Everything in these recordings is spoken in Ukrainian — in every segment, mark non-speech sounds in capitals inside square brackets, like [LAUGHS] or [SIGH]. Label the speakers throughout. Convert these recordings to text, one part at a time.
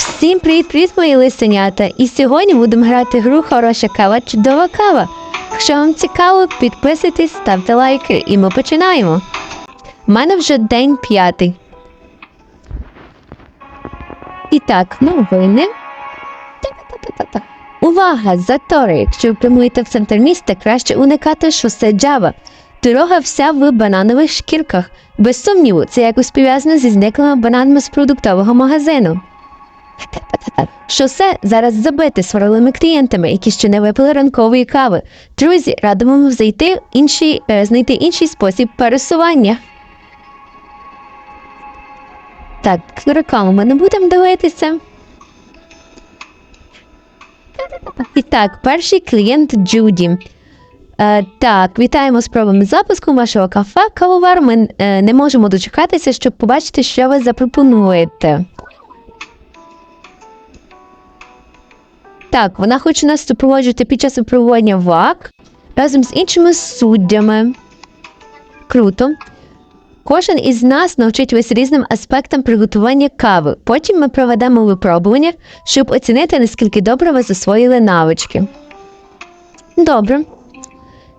Speaker 1: Всім привіт-привіт, мої лисенята! І сьогодні будемо грати гру Хороша кава, чудова кава. Якщо вам цікаво, підписуйтесь, ставте лайки, і ми починаємо. У мене вже день п'ятий. І так, новини. Увага! Затори! Якщо ви прямуєте в центр міста, краще уникати шосе Джава. Дорога вся в бананових шкірках. Без сумніву, це якось пов'язано зі зниклими бананами з продуктового магазину. Шосе зараз забите сварливими клієнтами, які ще не випили ранкової кави. Друзі, радимо вам зайти інший, е, знайти інший спосіб пересування. Так, рекламу ми не будемо дивитися. І так, перший клієнт Джуді. Е, так, вітаємо з пробами запуску вашого кафе кавовар. Ми е, не можемо дочекатися, щоб побачити, що ви запропонуєте. Так, вона хоче нас супроводжувати під час випробування ВАК разом з іншими суддями. Круто. Кожен із нас навчить вас різним аспектам приготування кави. Потім ми проведемо випробування, щоб оцінити, наскільки добре ви засвоїли навички. Добре.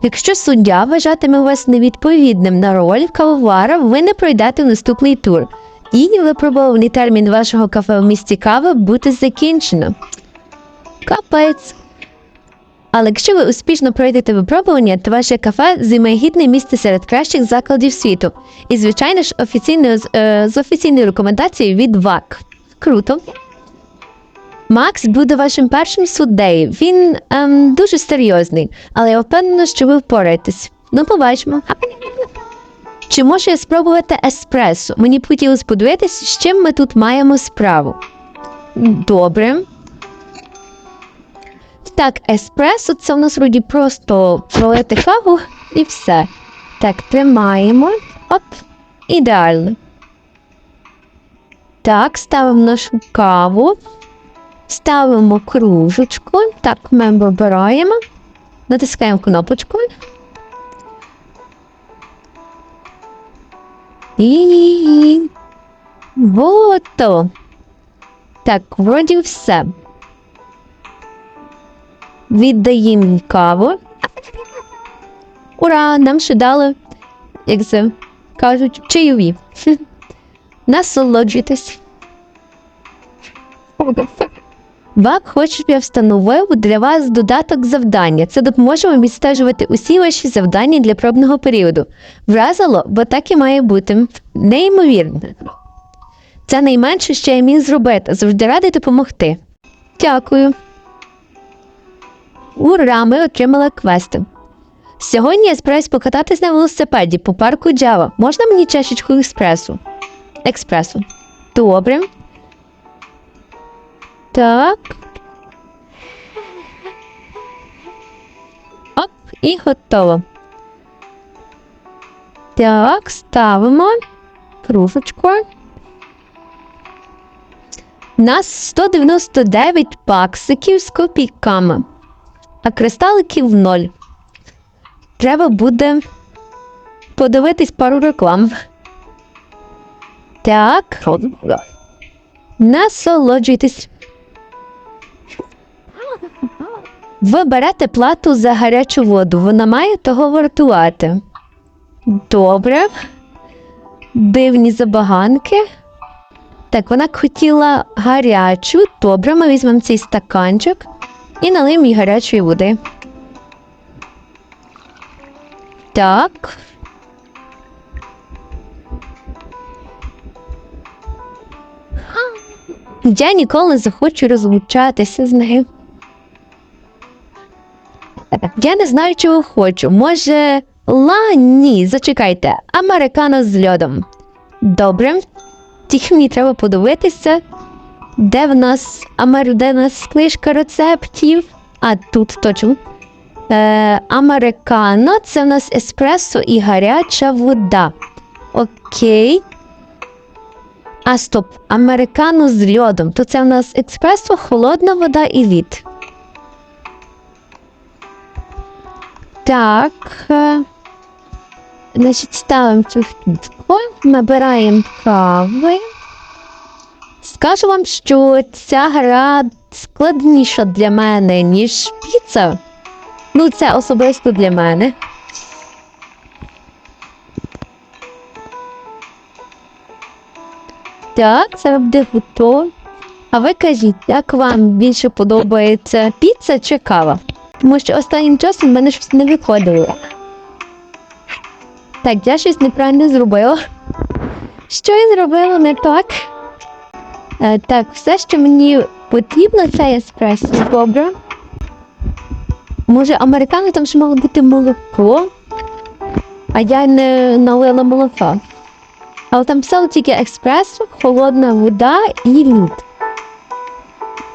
Speaker 1: Якщо суддя вважатиме вас невідповідним на роль кавовара, ви не пройдете в наступний тур. І випробований термін вашого кафе в місті кави буде закінчено. Капець. Але якщо ви успішно пройдете випробування, то ваше кафе займе гідне місце серед кращих закладів світу. І, звичайно ж, офіційно, е, з офіційною рекомендацією від ВАК. Круто. Макс буде вашим першим суддею. Він ем, дуже серйозний, але я впевнена, що ви впораєтесь. Ну, побачимо. Чи можу я спробувати еспресо? Мені б хотілося подивитися, з чим ми тут маємо справу. Добре. Так, еспресо це у нас вроді просто пролити каву і все. Так, тримаємо. Оп, ідеально. Так, ставимо нашу каву. Ставимо кружечку. Так, ми вибираємо. Натискаємо кнопочку. І готово. Так, вроді все. Віддаємо каву. Ура! Нам ще дали, як це кажуть, чайові. [LAUGHS] Насолоджуйтесь. Бак хоче, щоб я встановив для вас додаток завдання. Це допоможе вам відстежувати усі ваші завдання для пробного періоду. Вразило, бо так і має бути. Неймовірно. Це найменше, що я міг зробити. Завжди радий допомогти. Дякую. Ура! Ми отримали квести. Сьогодні я збираюсь покататись на велосипеді по парку Джава. Можна мені чашечку експресу? Експресу. Добре. Так. Оп, і готово. Так, ставимо кружечку. У нас 199 баксиків з копійками, а кристаликів ноль. Треба буде подивитись пару реклам. Так. Насолоджуйтесь. Ви берете плату за гарячу воду. Вона має того вартувати. Добре. Дивні забаганки. Так, вона хотіла гарячу. Добре, ми візьмемо цей стаканчик і налиємо їй гарячої води. Так. Я ніколи не захочу розлучатися з нею. Я не знаю, чого хочу. Може, ла ні, зачекайте, американо з льодом. Добре. Тільки мені треба подивитися, де в нас амер... книжка рецептів. А тут точно. Е, американо це в нас еспресо і гаряча вода. Окей. А стоп, американо з льодом. То це в нас експресо, холодна вода і лід. Так. е, Значить, ставимо цю набираємо кави. Скажу вам, що ця гра складніша для мене, ніж піца. Ну, це особисто для мене. Так, це буде готово. А ви кажіть, як вам більше подобається піца чи кава? Тому що останнім часом в мене щось не виходило. Так, я щось неправильно зробила. Що я зробила не так? Е, так, все, що мені потрібно, це еспресо. Добре. Може, американо там ще мало бути молоко, а я не налила молока. Але там писало тільки експресо, холодна вода і лід.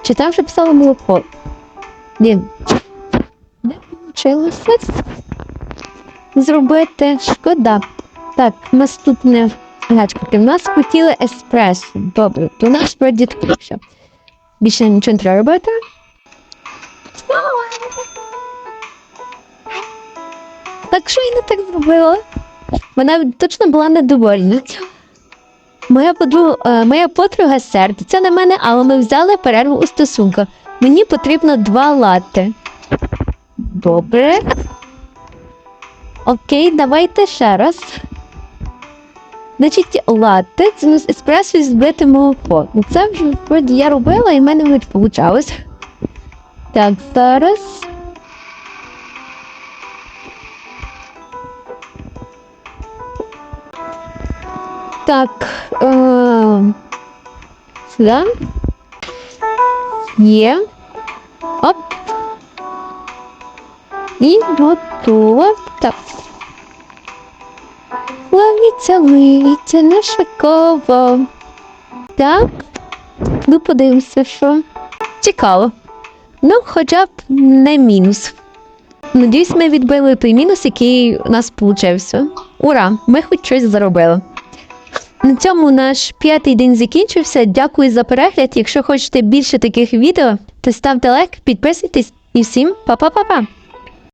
Speaker 1: Чи там вже писало молоко? Ні. Не вийшло зробити. Шкода. Так, наступне гачки. В нас хотіли еспресо. Добре, то наш справді все. Більше нічого не треба робити. Так що я не так зробила? Вона точно була недовольна. Моя подруга, е, моя подруга сердиться на мене, але ми взяли перерву у стосунках. Мені потрібно два лати. Добре. Окей, давайте ще раз. Значить, латте це у нас еспресо і збите молоко. Ну це вже вроді я робила і в мене не вийшло. Так, зараз. Так. Е- сюди. Є. Оп. І готово. Так. Ловіться, ловіться, не швидково. Так. Ну, подивимося, що. Цікаво. Ну, хоча б не мінус. Надіюсь, ми відбили той мінус, який у нас получився. Ура! Ми хоч щось заробили. На цьому наш п'ятий день закінчився. Дякую за перегляд. Якщо хочете більше таких відео, то ставте лайк, підписуйтесь і всім па-па-па-па!